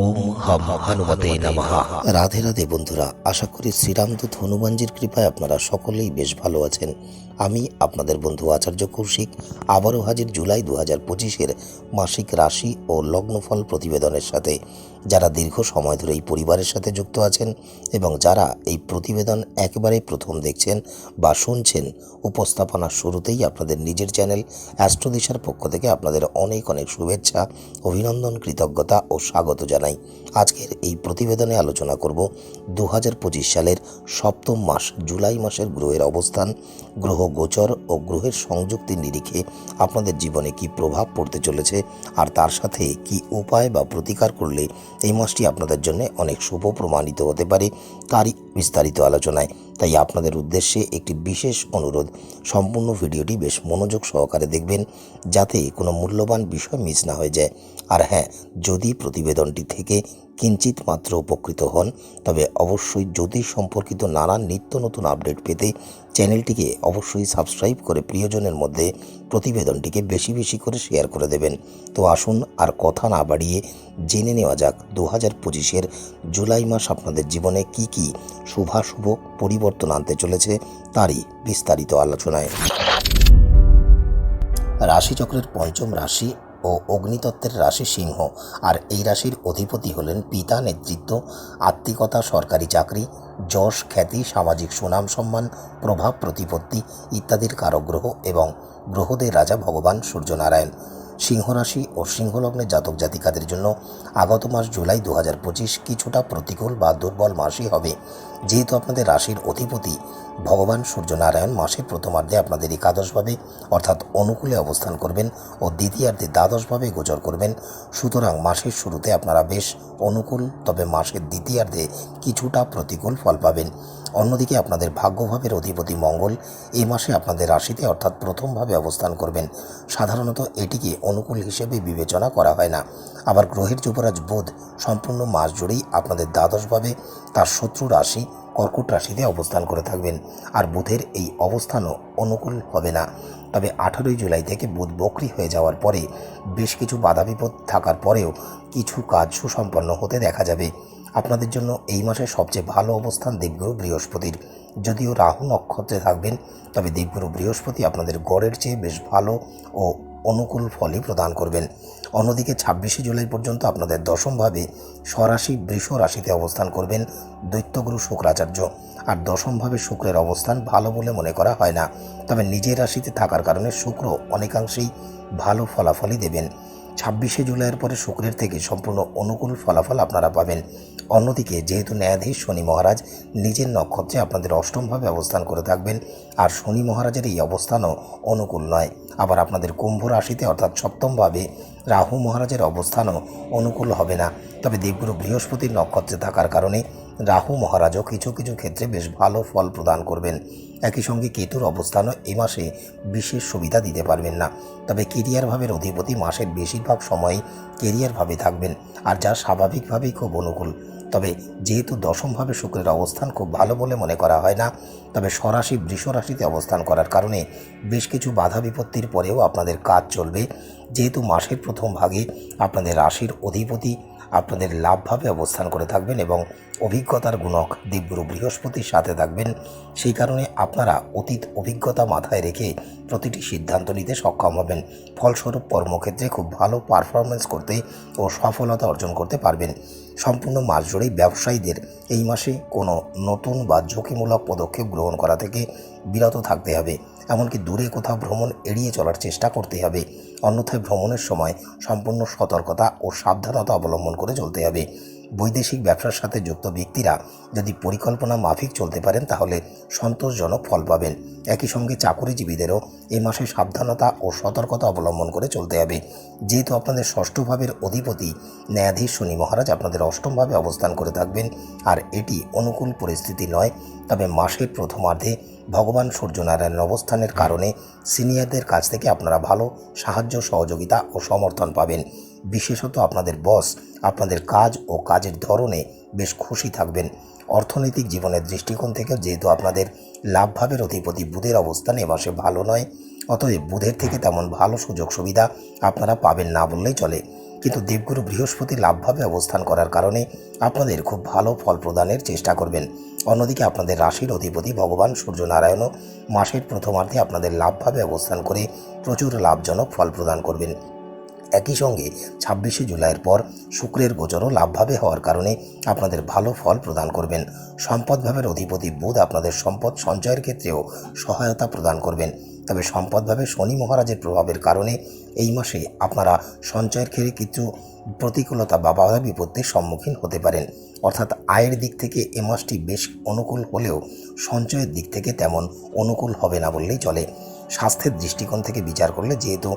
ওম রাধে রাধে বন্ধুরা, আশা করি শ্রীরামদূত হনুমানজির কৃপায় আপনারা সকলেই বেশ ভালো আছেন। আমি আপনাদের বন্ধু আচার্য কৌশিক, আবারও হাজির জুলাই দু হাজার পঁচিশের মাসিক রাশি ও লগ্নফল প্রতিবেদনের সাথে। যারা দীর্ঘ সময় ধরে এই পরিবারের সাথে যুক্ত আছেন এবং যারা এই প্রতিবেদন একেবারে প্রথম দেখছেন বা শুনছেন উপস্থাপনার শুরুতেই আপনাদের নিজের চ্যানেল অ্যাস্ট্রোদিশার পক্ষ থেকে আপনাদের অনেক অনেক শুভেচ্ছা, অভিনন্দন, কৃতজ্ঞতা ও স্বাগত জানাই। আজকের এই প্রতিবেদনে আলোচনা করব দু হাজার পঁচিশ সালের সপ্তম মাস জুলাই মাসের গ্রহের অবস্থান, গ্রহ গোচর ও গ্রহের সংযুক্তির নিরিখে আপনাদের জীবনে কি প্রভাব পড়তে চলেছে আর তার সাথে কি উপায় বা প্রতিকার করলে এই মাসটি আপনাদের জন্য অনেক শুভ প্রমাণিত হতে পারে, তারই বিস্তারিত আলোচনায় তাই আপনাদের উদ্দেশ্যে একটি বিশেষ অনুরোধ, সম্পূর্ণ ভিডিওটি বেশ মনোযোগ সহকারে দেখবেন যাতে কোনো মূল্যবান বিষয় মিস না হয়ে যায়। আর হ্যাঁ যদি প্রতিবেদনটি থেকে কিঞ্চিত মাত্র উপকৃত হন, তবে অবশ্যই জ্যোতিষ সম্পর্কিত নানান নিত্য নতুন আপডেট পেতে চ্যানেলটিকে অবশ্যই সাবস্ক্রাইব করে প্রিয়জনের মধ্যে প্রতিবেদনটিকে বেশি বেশি করে শেয়ার করে দেবেন। তো আসুন আর কথা না বাড়িয়ে জেনে নেওয়া যাক দু হাজার পঁচিশের জুলাই মাস আপনাদের জীবনে কি কি শুভাশুভ পরিবর্তন আনতে চলেছে তারই বিস্তারিত আলোচনায়। রাশিচক্রের পঞ্চম রাশি ও অগ্নিতত্ত্বের রাশি সিংহ। আর এই রাশির অধিপতি হলেন পিতা নেতৃত্ব, আত্মিকতা, সরকারি চাকরি, যশ, খ্যাতি, সামাজিক সুনাম সম্মান, প্রভাব, প্রতিপত্তি ইত্যাদির কারগ্রহ এবং গ্রহদের রাজা ভগবান সূর্যনারায়ণ। সিংহ রাশি ও সিংহলগ্নে জাতক জাতিকাদের জন্য আগত মাস জুলাই দু হাজার পঁচিশ কিছুটা প্রতিকূল বা দুর্বল মাসই হবে। যেহেতু আপনাদের রাশির অধিপতি ভগবান সূর্যনারায়ণ মাসের প্রথমার্ধে আপনাদের একাদশভাবে অর্থাৎ অনুকূলে অবস্থান করবেন ও দ্বিতীয়ার্ধে দ্বাদশভাবে গোচর করবেন। সুতরাং মাসের শুরুতে আপনারা বেশ অনুকূল, তবে মাসের দ্বিতীয়ার্ধে কিছুটা প্রতিকূল ফল পাবেন। অন্যদিকে আপনাদের ভাগ্যভাবের অধিপতি মঙ্গল এই মাসে আপনাদের রাশিতে অর্থাৎ প্রথমভাবে অবস্থান করবেন। সাধারণত এটিকে অনুকূল হিসেবে বিবেচনা করা হয় না। আবার গ্রহের যুবরাজ বুধ সম্পূর্ণ মাস জুড়েই আপনাদের দ্বাদশভাবে তার শত্রু রাশি কর্কট রাশিতে অবস্থান করে থাকবেন। আর বুধের এই অবস্থানও অনুকূল হবে না। তবে আঠারোই জুলাই থেকে বুধ বকরি হয়ে যাওয়ার পরে বেশ কিছু বাধা বিপদ থাকার পরেও কিছু কাজ সুসম্পন্ন হতে দেখা যাবে। আপনাদের জন্য এই মাসে সবচেয়ে ভালো অবস্থান দেবগুরু বৃহস্পতির। যদিও রাহু নক্ষত্রে থাকবেন, তবে দেবগুরু বৃহস্পতি আপনাদের গড়ের চেয়ে বেশ ভালো ও অনুকূল ফলই প্রদান করবেন। অন্যদিকে ছাব্বিশে জুলাই পর্যন্ত আপনাদের দশমভাবে স্বরাশি বৃষ রাশিতে অবস্থান করবেন দৈত্যগুরু শুক্রাচার্য। আর দশমভাবে শুক্রের অবস্থান ভালো বলে মনে করা হয় না। তবে নিজের রাশিতে থাকার কারণে শুক্র অনেকাংশেই ভালো ফলাফলই দেবেন। ছাব্বিশে জুলাইয়ের পরে শুক্রের থেকে সম্পূর্ণ অনুকূল ফলাফল আপনারা পাবেন। অন্যদিকে, যেহেতু ন্যায়াধীশ শনি মহারাজ নিজের নক্ষত্রে আপনাদের অষ্টমভাবে অবস্থান করে থাকবেন, আর শনি মহারাজের এই অবস্থানও অনুকূল নয়। আবার আপনাদের কুম্ভ রাশিতে, অর্থাৎ সপ্তমভাবে, রাহু মহারাজের অবস্থানও অনুকূল হবে না। তবে দেবগুরু বৃহস্পতির নক্ষত্রে থাকার কারণে রাহু মহারাজও কিছু কিছু ক্ষেত্রে বেশ ভালো ফল প্রদান করবেন। একই সঙ্গে কেতুর অবস্থানও এ মাসে বিশেষ সুবিধা দিতে পারবেন না। তবে কেরিয়ার ভাবের অধিপতি মাসের বেশিরভাগ সময়ই কেরিয়ারভাবে থাকবেন, আর যা স্বাভাবিকভাবেই খুব অনুকূল। তবে যেহেতু দশমভাবে শুক্রের অবস্থান খুব ভালো বলে মনে করা হয় না, তবে স্বরাশি বৃষ রাশিতে অবস্থান করার কারণে বেশ কিছু বাধা বিপত্তির পরেও আপনাদের কাজ চলবে। যেহেতু মাসের প্রথম ভাগে আপনাদের রাশির অধিপতি আপনাদের লাভভাবে অবস্থান করে থাকবেন এবং অভিজ্ঞতার গুণক দেবগুরু বৃহস্পতির সাথে থাকবেন। সেই কারণে আপনারা অতীত অভিজ্ঞতা মাথায় রেখে প্রতিটি সিদ্ধান্ত নিতে সক্ষম হবেন। ফলস্বরূপ কর্মক্ষেত্রে খুব ভালো পারফরমেন্স করতে ও সফলতা অর্জন করতে পারবেন। সম্পূর্ণ মাস জুড়েই ব্যবসায়ীদের এই মাসে কোনো নতুন বা ঝুঁকিমূলক পদক্ষেপ গ্রহণ করা থেকে বিরত থাকতে হবে। এমনকি দূরে কোথাও ভ্রমণ এড়িয়ে চলার চেষ্টা করতে হবে। অন্যথায় ভ্রমণের সময় সম্পূর্ণ সতর্কতা ও সাবধানতা অবলম্বন করে চলতে হবে। বৈদেশিক ব্যবসার সাথে যুক্ত ব্যক্তিরা যদি পরিকল্পনা মাফিক চলতে পারেন, তাহলে সন্তোষজনক ফল পাবেন। একই সঙ্গে চাকুরিজীবীদেরও এই মাসে সাবধানতা ও সতর্কতা অবলম্বন করে চলতে হবে। যেহেতু আপনাদের ষষ্ঠ ভাবের অধিপতি ন্যায়াধীশ শনি মহারাজ আপনাদের অষ্টমভাবে অবস্থান করে থাকবেন, আর এটি অনুকূল পরিস্থিতি নয়, তবে মাসের প্রথমার্ধে ভগবান সূর্যনারায়ণের অবস্থানের কারণে সিনিয়রদের কাছ থেকে আপনারা ভালো সাহায্য, সহযোগিতা ও সমর্থন পাবেন। বিশেষত আপনাদের বস, আপনাদের কাজ ও কাজের ধরনে বেশ খুশি থাকবেন। অর্থনৈতিক জীবনের দৃষ্টিকোণ থেকেও যেহেতু আপনাদের লাভভাবের অধিপতি বুধের অবস্থান এ মাসে ভালো নয়, অতএব বুধের থেকে তেমন ভালো সুযোগ সুবিধা আপনারা পাবেন না বললেই চলে। কিন্তু দেবগুরু বৃহস্পতি লাভভাবে অবস্থান করার কারণে আপনাদের খুব ভালো ফল প্রদানের চেষ্টা করবেন। অন্যদিকে আপনাদের রাশির অধিপতি ভগবান সূর্যনারায়ণও মাসের প্রথমার্ধে আপনাদের লাভভাবে অবস্থান করে প্রচুর লাভজনক ফল প্রদান করবেন। একই সঙ্গে ছাব্বিশে জুলাইয়ের পর শুক্রের গোচরও লাভভাবে হওয়ার কারণে আপনাদের ভালো ফল প্রদান করবেন। সম্পদ ভাবের অধিপতি বুধ আপনাদের সম্পদ সঞ্চয়ের ক্ষেত্রেও সহায়তা প্রদান করবেন। তবে সম্পদভাবে শনি মহারাজের প্রভাবের কারণে এই মাসে আপনারা সঞ্চয়ের ক্ষেত্রে কিছু প্রতিকূলতা বা বাধা বিপত্তির সম্মুখীন হতে পারেন। অর্থাৎ আয়ের দিক থেকে এ মাসটি বেশ অনুকূল হলেও সঞ্চয়ের দিক থেকে তেমন অনুকূল হবে না বললেই চলে। স্বাস্থ্যের দৃষ্টিকোণ থেকে বিচার করলে যেহেতু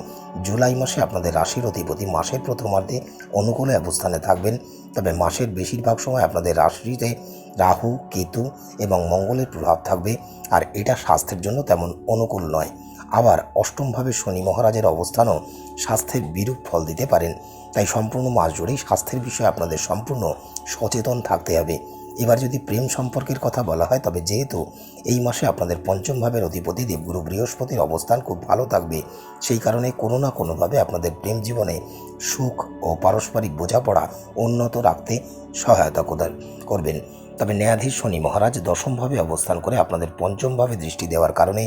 জুলাই মাসে আপনাদের রাশির অধিপতি মাসের প্রথমার্ধে অনুকূলে অবস্থানে থাকবেন, তবে মাসের বেশিরভাগ সময় আপনাদের রাশিতে রাহু, কেতু এবং মঙ্গলের প্রভাব থাকবে, আর এটা স্বাস্থ্যের জন্য তেমন অনুকূল নয়। আবার অষ্টমভাবে শনি মহারাজের অবস্থানও স্বাস্থ্যের বিরূপ ফল দিতে পারেন, তাই সম্পূর্ণ মাস জুড়েই স্বাস্থ্যের বিষয়ে আপনাদের সম্পূর্ণ সচেতন থাকতে হবে। এবার যদি প্রেম সম্পর্কের কথা বলা হয়, তবে যেহেতু এই মাসে আপনাদের পঞ্চম ভাবের অধিপতি দেবগুরু বৃহস্পতির অবস্থান খুব ভালো থাকবে, সেই কারণে কোনো না কোনোভাবে আপনাদের প্রেম জীবনে সুখ ও পারস্পরিক বোঝাপড়া উন্নত রাখতে সহায়তা করবেন। তবে ন্যায়াধীশ শনি মহারাজ দশমভাবে অবস্থান করে আপনাদের পঞ্চমভাবে দৃষ্টি দেওয়ার কারণে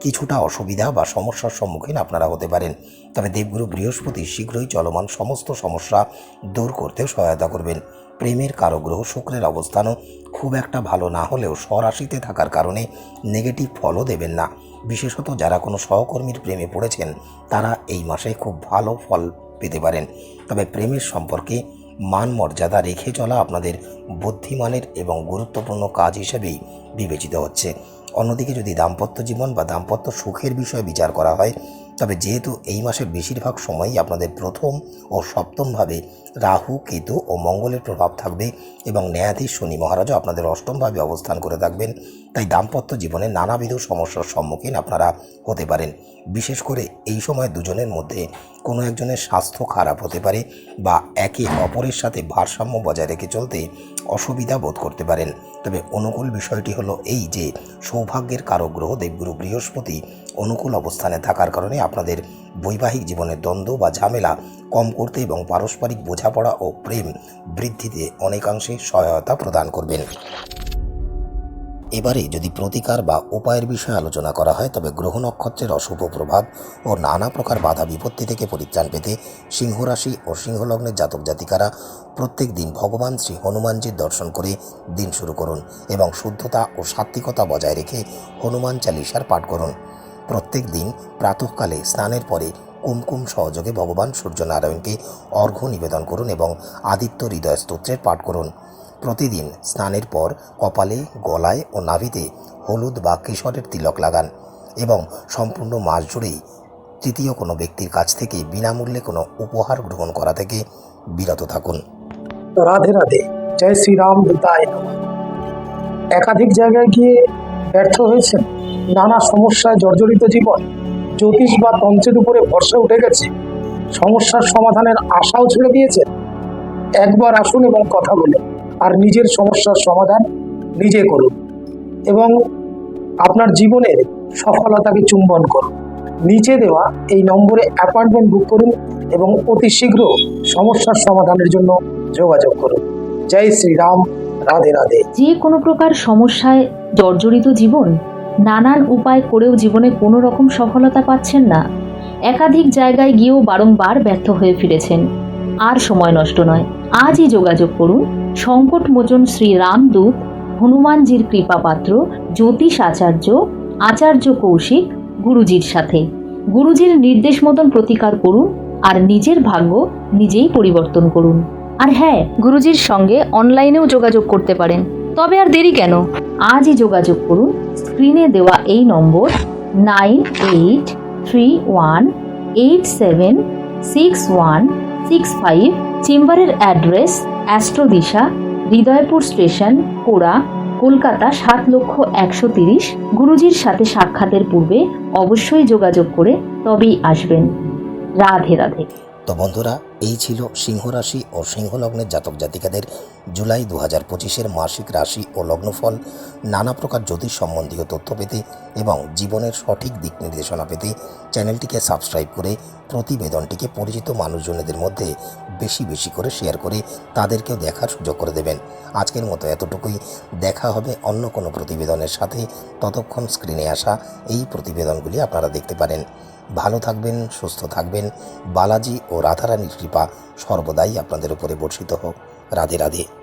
কিছুটা অসুবিধা বা সমস্যার সম্মুখীন আপনারা হতে পারেন। তবে দেবগুরু বৃহস্পতি শীঘ্রই চলমান সমস্ত সমস্যা দূর করতেও সহায়তা করবেন। প্রেমের কারও গ্রহ শুক্রের অবস্থানও খুব একটা ভালো না হলেও স্বরাশিতে থাকার কারণে নেগেটিভ ফলও দেবেন না। বিশেষত যারা কোনো সহকর্মীর প্রেমে পড়েছেন, তারা এই মাসে খুব ভালো ফল পেতে পারেন। তবে প্রেমের সম্পর্কে মান মর্যাদা রেখে চলা আপনাদের বুদ্ধিমানের এবং গুরুত্বপূর্ণ কাজ হিসেবেই বিবেচিত হচ্ছে। অন্যদিকে যদি দাম্পত্য জীবন বা দাম্পত্য সুখের বিষয়ে বিচার করা হয় তবে যেহেতু এই মাসের বেশিরভাগ সময়ই আপনাদের প্রথম ও সপ্তমভাবে রাহু, কেতু ও মঙ্গলের প্রভাব থাকবে এবং ন্যায়াধীশ শনি মহারাজও আপনাদের অষ্টমভাবে অবস্থান করে থাকবেন। তাই দাম্পত্য জীবনে নানাবিধ সমস্যার সম্মুখীন আপনারা হতে পারেন। বিশেষ করে এই সময় দুজনের মধ্যে কোনো একজনের স্বাস্থ্য খারাপ হতে পারে বা একে অপরের সাথে ভারসাম্য বজায় রেখে চলতে অসুবিধা বোধ করতে পারেন। তবে অনুকূল বিষয়টি হলো এই যে সৌভাগ্যের কারক গ্রহ দেবগুরু বৃহস্পতি অনুকূল অবস্থানে থাকার কারণে আপনাদের বৈবাহিক জীবনের দ্বন্দ্ব বা ঝামেলা কম করতে এবং পারস্পরিক বোঝাপড়া ও প্রেম বৃদ্ধিতে অনেকাংশে সহায়তা প্রদান করবেন। এবারে যদি প্রতিকার বা উপায়ের বিষয়ে আলোচনা করা হয়, তবে গ্রহ নক্ষত্রের অশুভ প্রভাব ও নানা প্রকার বাধা বিপত্তি থেকে পরিত্রাণ পেতে সিংহরাশি ও সিংহলগ্নের জাতক জাতিকারা প্রত্যেক দিন ভগবান শ্রী হনুমানজির দর্শন করে দিন শুরু করুন এবং শুদ্ধতা ও সাত্বিকতা বজায় রেখে হনুমান চালিসার পাঠ করুন। প্রত্যেক দিন প্রাতঃকালে স্নানের পরে কুমকুম সহযোগে ভগবান সূর্যনারায়ণকে অর্ঘ্য নিবেদন করুন এবং আদিত্য হৃদয় স্তোত্রের পাঠ করুন। প্রতিদিন স্নানের পর কপালে, গলায় ও নাভিতে হলুদ বা কেশরের তিলক লাগান এবং সম্পূর্ণ মাস জুড়েই তৃতীয় কোনো ব্যক্তির কাছ থেকে বিনামূল্যে কোনো উপহার গ্রহণ করা থেকে বিরত থাকুন। রাধে রাধে। জয় শ্রীরাম একাধিক জায়গায় গিয়ে ব্যর্থ হয়েছেন নানা সমস্যায় জর্জরিত জীবন, জ্যোতিষ বা তন্ত্রের উপরে ভরসা উঠে গেছে। সমস্যার সমাধানের আশাও ছেড়ে দিয়েছে। একবার আসুন এবং কথা বলে আর নিজের সমস্যার সমাধান নিজে করুন। এবং আপনার জীবনের সফলতাকে চুম্বন করুন। নিচে দেওয়া এই নম্বরে অ্যাপয়েন্টমেন্ট বুক করুন এবং অতি শীঘ্র সমস্যার সমাধানের জন্য যোগাযোগ করুন। জয় শ্রীরাম, রাধে রাধে। যে কোনো প্রকার সমস্যায় জর্জরিত জীবন? নানান উপায় করেও জীবনে কোনো রকম সফলতা পাচ্ছেন না। একাধিক জায়গায় গিয়েও বারংবার ব্যর্থ হয়ে ফিরেছেন। আর সময় নষ্ট নয়। আজই যোগাযোগ করুন। সংকটমোচন শ্রী রামদূত, হনুমানজির কৃপাপাত্র, জ্যোতিষ আচার্য আচার্য কৌশিক, গুরুজির সাথে। গুরুজির নির্দেশ মতন প্রতিকার করুন আর নিজের ভাগ্য নিজেই পরিবর্তন করুন। আর হ্যাঁ গুরুজির সঙ্গে অনলাইনেও যোগাযোগ করতে পারেন। তবে আর দেরি কেন? আজই যোগাযোগ করুন। স্ক্রিনে দেওয়া এই নম্বর nine eight three one eight seven six one six five চেম্বারের অ্যাড্রেস অ্যাস্ট্রোদিশা, হৃদয়পুর স্টেশন, কোড়া, কলকাতা সাত লক্ষ একশো তিরিশ। গুরুজির সাথে সাক্ষাতের পূর্বে অবশ্যই যোগাযোগ করে তবেই আসবেন। রাধে রাধে। তো বন্ধুরা এই ছিল সিংহ রাশি ও সিংহ লগ্নের জাতক জাতিকাদের জুলাই দু হাজার পঁচিশের মাসিক রাশি ও লগ্নফল, নানা প্রকার জ্যোতিষ সম্বন্ধীয় তথ্য পেতে এবং জীবনের সঠিক দিক নির্দেশনা পেতে চ্যানেলটিকে সাবস্ক্রাইব করে প্রতিবেদনটিকে পরিচিত মানুষজনেদের মধ্যে বেশি বেশি করে শেয়ার করে তাদেরকেও দেখার সুযোগ করে দেবেন। আজকের মতো এতটুকুই। দেখা হবে অন্য কোনো প্রতিবেদনের সাথে। ততক্ষণ স্ক্রিনে আসা এই প্রতিবেদনগুলি আপনারা দেখতে পারেন। ভালো থাকবেন, সুস্থ থাকবেন। বালাজি ও রাধারানীর কৃপা সর্বদাই আপনাদের উপরে বর্ষিত হোক। রাধে রাধে।